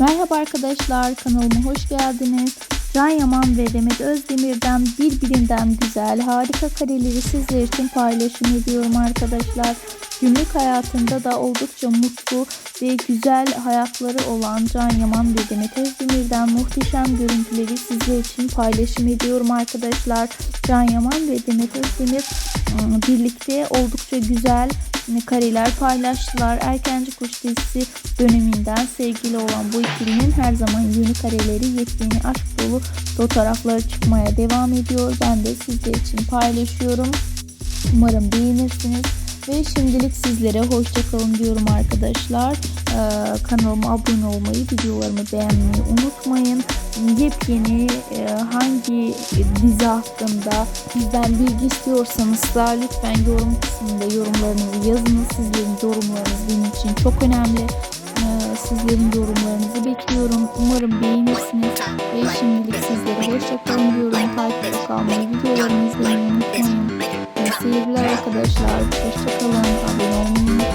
Merhaba arkadaşlar kanalıma hoş geldiniz. Can Yaman ve Demet Özdemir'den birbirinden güzel harika kareleri sizler için paylaşım ediyorum arkadaşlar. Günlük hayatında da oldukça mutlu ve güzel hayatları olan Can Yaman ve Demet Özdemir'den muhteşem görüntüleri sizler için paylaşım ediyorum arkadaşlar. Can Yaman ve Demet Özdemir ıı, birlikte oldukça güzel kareler paylaştılar. Erkenci Kuş dizisi döneminden sevgili olan bu ikilinin her zaman yeni kareleri, yepyeni aşk dolu fotoğrafları çıkmaya devam ediyor. Ben de sizler için paylaşıyorum. Umarım beğenirsiniz. Ve şimdilik sizlere hoşçakalın diyorum arkadaşlar. Ee, kanalıma abone olmayı, videolarımı beğenmeyi unutmayın. Yepyeni e, hangi dizi hakkında bizden bilgi istiyorsanız da lütfen yorum kısmında yorumlarınızı yazınız. Sizlerin yorumlarınız benim için çok önemli. Ee, sizlerin yorumlarınızı bekliyorum. Umarım beğenirsiniz. Ve şimdilik sizlere hoşçakalın diyorum. Takipte kalmayı, videolarımı izlemeyi unutmayın. İyi seyirler arkadaşlar. Hoşçakalın.